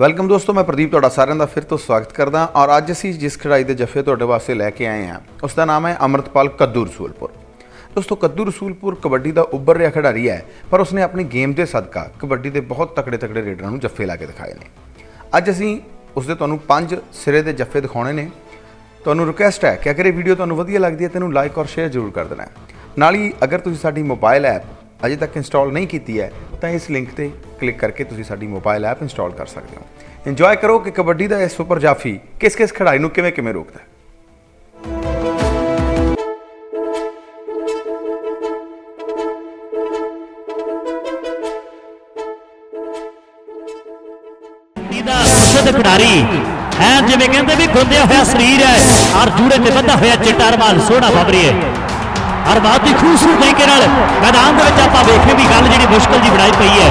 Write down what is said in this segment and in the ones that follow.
Welcome ਦੋਸਤੋ, ਮੈਂ ਪ੍ਰਦੀਪ ਤੁਹਾਡਾ ਸਾਰਿਆਂ ਦਾ ਫਿਰ ਤੋਂ ਸਵਾਗਤ ਕਰਦਾ ਔਰ ਅੱਜ ਅਸੀਂ ਜਿਸ ਖਿਡਾਰੀ ਦੇ ਜੱਫੇ ਤੁਹਾਡੇ ਵਾਸਤੇ ਲੈ ਕੇ ਆਏ ਹਾਂ ਉਸ ਦਾ ਨਾਮ ਹੈ ਅਮਰਤਪਾਲ ਕੱਦੂ ਰਸੂਲਪੁਰ ਦੋਸਤੋ ਕੱਦੂ ਰਸੂਲਪੁਰ ਕਬੱਡੀ ਦਾ ਉੱਭਰ ਰਿਹਾ ਖਿਡਾਰੀ ਹੈ, ਪਰ ਉਸਨੇ ਆਪਣੀ ਗੇਮ ਦੇ ਸਦਕਾ ਕਬੱਡੀ ਦੇ ਬਹੁਤ ਤਕੜੇ ਤਕੜੇ ਰੇਡਰਾਂ ਨੂੰ ਜੱਫੇ ਲਾ ਕੇ ਦਿਖਾਏ ਨੇ। ਅੱਜ ਅਸੀਂ ਉਸਦੇ ਤੁਹਾਨੂੰ ਪੰਜ ਸਿਰੇ ਦੇ ਜੱਫੇ ਦਿਖਾਉਣੇ ਨੇ। ਤੁਹਾਨੂੰ ਰਿਕੁਐਸਟ ਹੈ ਕਿ ਅਗਰ ਇਹ ਵੀਡੀਓ ਤੁਹਾਨੂੰ ਵਧੀਆ ਲੱਗਦੀ ਹੈ, ਤੈਨੂੰ ਲਾਈਕ ਔਰ ਸ਼ੇਅਰ ਜ਼ਰੂਰ ਕਰ ਦੇਣਾ ਨਾਲ ਹੀ ਅਗਰ ਤੁਸੀਂ ਸਾਡੀ ਮੋਬਾਈਲ ਐਪ ਅਜੇ ਤੱਕ ਇੰਸਟਾਲ ਨਹੀਂ ਕੀਤੀ ਹੈ ਤਾਂ ਇਸ ਲਿੰਕ ਤੇ ਕਲਿੱਕ ਕਰਕੇ ਤੁਸੀਂ ਸਾਡੀ ਮੋਬਾਈਲ ਐਪ ਇੰਸਟਾਲ ਕਰ ਸਕਦੇ ਹੋ। ਇੰਜੋਏ ਕਰੋ ਕਿ ਕਬੱਡੀ ਦਾ ਇਹ ਸੁਪਰ ਜਾਫੀ ਕਿਸ ਕਿਸ ਖਿਡਾਰੀ ਨੂੰ ਕਿਵੇਂ ਕਿਵੇਂ ਰੋਕਦਾ ਹੈ। ਦਾ ਪ੍ਰਸਿੱਧ ਖਿਡਾਰੀ ਹੈ ਜਿਵੇਂ ਕਹਿੰਦੇ ਵੀ ਗੁੰਦਿਆ ਹੋਇਆ ਸਰੀਰ ਹੈ ਔਰ ਜੂੜੇ ਤੇ ਬੱਧਾ ਹੋਇਆ ਚਿੱਟਾ ਰਮਾਲ, ਸੋਹਣਾ ਬਾਬਰੀ ਹੈ। ਹਰ ਬਹੁਤ ਹੀ ਖੂਬਸੂਰਤ ਤਰੀਕੇ ਨਾਲ ਮੈਦਾਨ ਦੇ ਵਿੱਚ ਆਪਾਂ ਵੇਖੇ ਵੀ ਗੱਲ ਜਿਹੜੀ ਮੁਸ਼ਕਲ ਜੀ ਬਣਾਈ ਪਈ ਹੈ।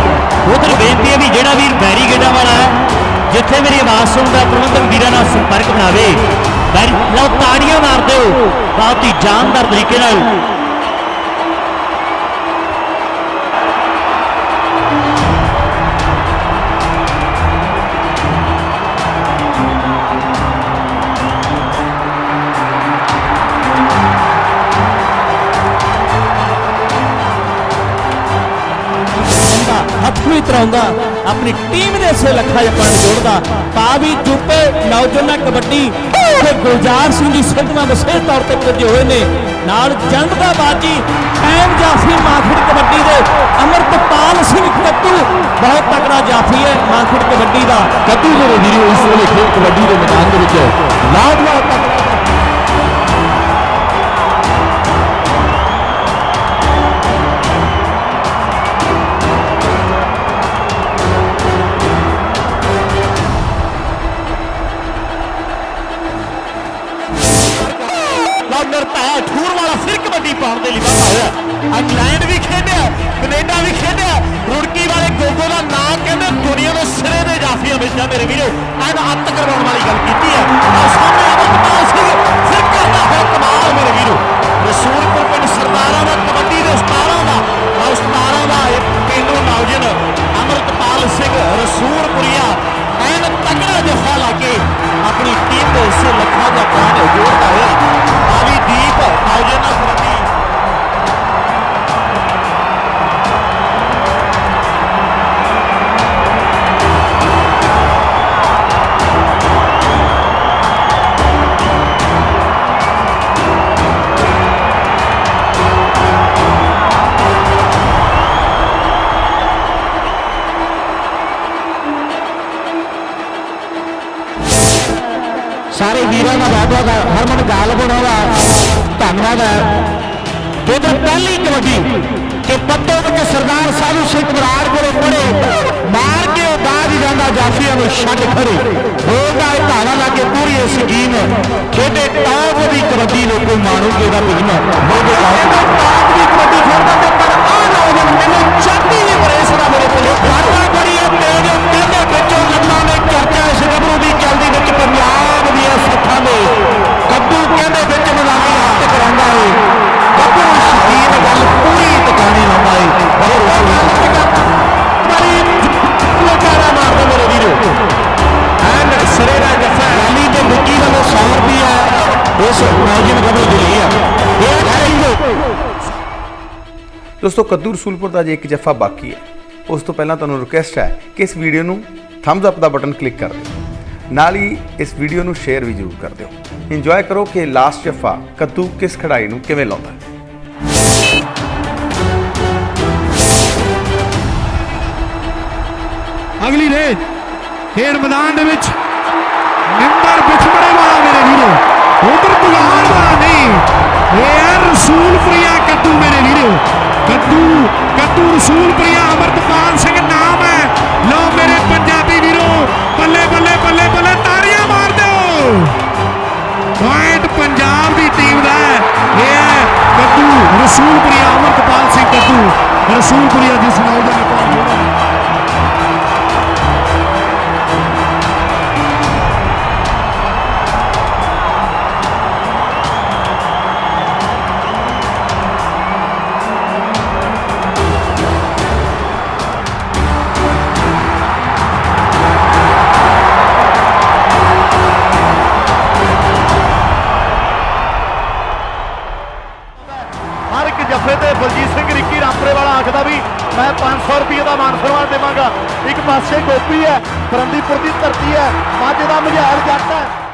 ਉਧਰ ਬੇਨਤੀ ਹੈ ਵੀ ਜਿਹੜਾ ਵੀਰ ਬੈਰੀਗੇਡਾਂ ਵਾਲਾ ਹੈ, ਜਿੱਥੇ ਮੇਰੀ ਆਵਾਜ਼ ਸੁਣਦਾ, ਪ੍ਰਬੰਧਕ ਵੀਰਾਂ ਨਾਲ ਸੰਪਰਕ ਬਣਾਵੇ। ਬੈਰੀ ਲਓ ਤਾੜੀਆਂ ਮਾਰ ਦਿਓ ਬਹੁਤ ਹੀ ਜਾਨਦਾਰ ਤਰੀਕੇ ਨਾਲ ਹੱਥ ਆਪਣੀ ਟੀਮ ਦੇ ਸੇ ਲੱਖਾਂ ਜੱਪਾਂ ਜੋੜਦਾ। ਪਾਵੀ ਚੁੱਪੇ ਨੌਜਵਾਨਾਂ ਕਬੱਡੀ। ਤੇ ਗੁਲਜ਼ਾਰ ਸਿੰਘ ਜੀ ਸਿੱਧਵਾਂ ਵਿਸ਼ੇਸ਼ ਤੌਰ ਤੇ ਪੁੱਜੇ ਹੋਏ ਨੇ। ਨਾਲ ਜੰਡ ਦਾ ਬਾਜੀ ਐਮ ਜਾਫੀ ਮਾਖੜ ਕਬੱਡੀ ਦੇ। ਅਮਰਤਪਾਲ ਸਿੰਘ ਕੱਟੂ, ਬਹੁਤ ਤਕੜਾ ਜਾਫੀ ਹੈ ਮਾਖੜ ਕਬੱਡੀ ਦਾ। ਕੱਟੂ ਜਿਹੜੇ ਵੀਰੋ, ਇਸ ਵੇਲੇ ਖੇਡ ਕਬੱਡੀ ਦੇ ਮੈਦਾਨ ਦੇ ਵਿੱਚ ਲਾਜਵਾਬ ਫਿਰ ਕਬੱਡੀ ਪਾਉਣ ਦੇ ਲਈ ਵਾਧਾ ਹੋਇਆ ਇੰਗਲੈਂਡ ਵੀ ਖੇਡਿਆ ਕੈਨੇਡਾ ਵੀ ਖੇਡਿਆ। ਰੁੜਕੀ ਵਾਲੇ ਗੋਗੋ ਦਾ ਨਾਂ ਕਹਿੰਦੇ ਦੁਨੀਆ ਦੇ ਸਿਰੇ ਦੇ ਜਾਫੀਆਂ ਵਿੱਚ ਆ ਮੇਰੇ ਵੀਰੋ। ਐਨ ਅੱਤ ਕਰਵਾਉਣ ਵਾਲੀ ਗੱਲ ਕੀਤੀ ਹੈ। ਸਾਰੇ ਵੀਰਾਂ ਦਾ ਬਹੁਤ ਬਹੁਤ ਹਰਮਨ ਗਾਲ ਬਣਾਵਾ ਧੰਨਵਾਦ ਹੈ। ਜਦੋਂ ਪਹਿਲੀ ਕਬੱਡੀ ਕਿ ਪੱਤੋ ਵਿੱਚ ਸਰਦਾਰ ਸਾਧੂ ਸਿੰਘ ਬਰਾੜ ਕੋਲੋਂ ਪੜੇ ਮਾਰ ਕੇ ਉਹ ਬਾਹਰ ਹੀ ਜਾਂਦਾ ਜਾਫੀਆਂ ਨੂੰ ਛੱਡ ਖੜੇ ਬੋਲਦਾ ਇਹ ਧਾਵਾ ਲਾ ਕੇ ਪੂਰੀ ਇਹ ਸਕੀਮ ਖੇਡੇ ਟੌਪ ਦੀ ਕਬੱਡੀ ਨੂੰ ਕੋਈ ਮਾਣੂਗੇ ਦਾ ਭੀਮ ਬੋਲਦੇ ਟੌਪ ਇਸ ਆ। ਇਹ ਦੋਸਤੋ ਕੱਦੂ ਰਸੂਲਪੁਰ ਦਾ ਜੇ ਇੱਕ ਜੱਫਾ ਬਾਕੀ ਹੈ। ਉਸ ਤੋਂ ਪਹਿਲਾਂ ਤੁਹਾਨੂੰ ਰਿਕੁਐਸਟ ਹੈ ਕਿ ਇਸ ਵੀਡੀਓ ਨੂੰ ਥੰਬਸ ਅਪ ਦਾ ਬਟਨ ਕਲਿੱਕ ਕਰ ਦਿਓ। ਨਾਲ ਹੀ ਇਸ ਵੀਡੀਓ ਨੂੰ ਸ਼ੇਅਰ ਵੀ ਜ਼ਰੂਰ ਕਰ ਦਿਓ। ਇੰਜੋਏ ਕਰੋ ਕਿ ਲਾਸਟ ਜੱਫਾ ਕੱਦੂ ਕਿਸ ਖਿਡਾਰੀ ਨੂੰ ਕਿਵੇਂ ਲਾਉਂਦਾ ਹੈ। ਅਗਲੀ ਰੇਡ ਖੇਡ ਮੈਦਾਨ ਦੇ ਵਿੱਚ ਨੰਬਰ ਵਿਛੜੇ ਵਾਲਾ ਮੇਰੇ ਵੀਰੋ। ਉਧਰ ਬੁਲਾਉਣ ਵਾਲਾ ਨਹੀਂ। ਇਹ ਰਸੂਲ ਪ੍ਰਿਆ ਕੱਦੂ ਮੇਰੇ ਵੀਰੋ। ਕੱਦੂ ਕੱਦੂ ਰਸੂਲ ਪ੍ਰਿਆ ਅਮਰਤਪਾਲ ਸਿੰਘ ਨਾਮ ਹੈ। ਲਓ ਮੇਰੇ ਪੰਜਾਬੀ ਵੀਰੋ, ਬੱਲੇ ਬੱਲੇ ਬੱਲੇ ਬੱਲੇ ਤਾਰੀਆਂ ਮਾਰ ਦਿਓ। ਪੁਆਇੰਟ ਪੰਜਾਬ ਦੀ ਟੀਮ ਦਾ ਇਹ ਹੈ ਕੱਦੂ ਰਸੂਲ ਪ੍ਰਿਆ ਅਮਰਤਪਾਲ ਸਿੰਘ ਕੱਦੂ ਰਸੂਲ ਪ੍ਰਿਆ ਜਿਸ ਨਾਲ ਦਾ ਬਲਜੀਤ ਸਿੰਘ ਰਿੱਕੀ ਰਾਮਪੁਰੇ ਵਾਲਾ ਆਖਦਾ ਵੀ ਮੈਂ 500 ਰੁਪਏ ਦਾ ਮਾਨ ਸਨਮਾਨ ਦੇਵਾਂਗਾ। ਇੱਕ ਪਾਸੇ ਗੋਪੀ ਹੈ ਫਰੰਦੀਪੁਰ ਦੀ ਧਰਤੀ ਹੈ, ਮੱਝ ਦਾ ਮਝੈਲ ਜੱਟ ਹੈ।